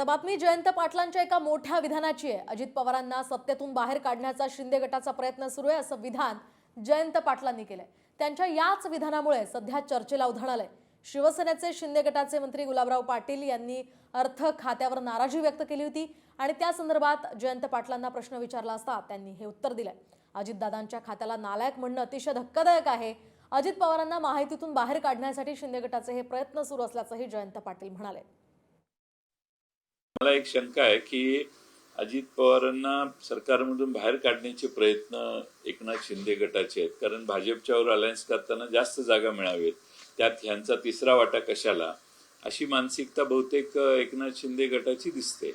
आता बातमी जयंत पाटलांच्या एका मोठ्या विधानाची आहे. अजित पवारांना सत्तेतून बाहेर काढण्याचा शिंदे गटाचा प्रयत्न सुरू आहे असं विधान जयंत पाटलांनी केलंय. त्यांच्या याच विधानामुळे सध्या चर्चेला उधाण आलंय. शिवसेनेचे शिंदे गटाचे मंत्री गुलाबराव पाटील यांनी अर्थ खात्यावर नाराजी व्यक्त केली होती आणि त्या संदर्भात जयंत पाटलांना प्रश्न विचारला असता त्यांनी हे उत्तर दिलंय. अजितदादांच्या खात्याला नालायक म्हणणं अतिशय धक्कादायक आहे. अजित पवारांना माहितीतून बाहेर काढण्यासाठी शिंदे गटाचे हे प्रयत्न सुरू असल्याचंही जयंत पाटील म्हणाले. मला एक शंका आहे की अजित पवारांना सरकारमधून बाहेर काढण्याचे प्रयत्न एकनाथ शिंदे गटाचे आहेत. कारण भाजपच्यावर अलायन्स करताना जास्त जागा मिळावेत. त्यात ह्यांचा तिसरा वाटा कशाला? अशी मानसिकता बहुतेक एकनाथ शिंदे गटाची दिसते.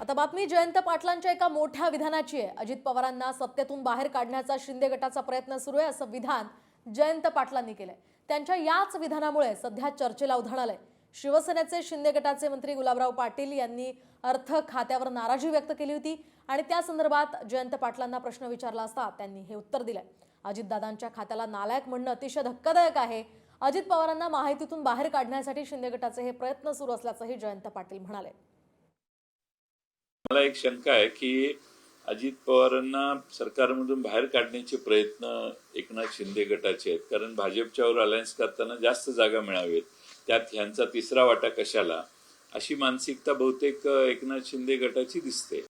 आता बातमी जयंत पाटलांच्या एका मोठ्या विधानाची आहे. अजित पवारांना सत्तेतून बाहेर काढण्याचा शिंदे गटाचा प्रयत्न सुरू आहे असं विधान जयंत पाटलांनी केलंय. त्यांच्या याच विधानामुळे सध्या चर्चेला उधाण आलंय. शिवसेनेचे शिंदे गटाचे मंत्री गुलाबराव पाटील यांनी अर्थ खात्यावर नाराजी व्यक्त केली होती आणि त्या संदर्भात जयंत पाटलांना प्रश्न विचारला असता त्यांनी हे उत्तर दिलंय. अजितदादांच्या खात्याला नालायक म्हणणं अतिशय धक्कादायक आहे. अजित पवारांना माहितीतून बाहेर काढण्यासाठी शिंदे गटाचे हे प्रयत्न सुरू असल्याचंही जयंत पाटील म्हणाले. मला एक शंका आहे की अजित पवारांना सरकारमधून बाहेर काढण्याचे प्रयत्न एकनाथ शिंदे गटाचे आहेत. कारण भाजपच्यावर अलायन्स करताना जास्त जागा मिळावेत त्यात ह्यांचा तिसरा वाटा कशाला? अशी मानसिकता बहुतेक एकनाथ शिंदे गटाची दिसते.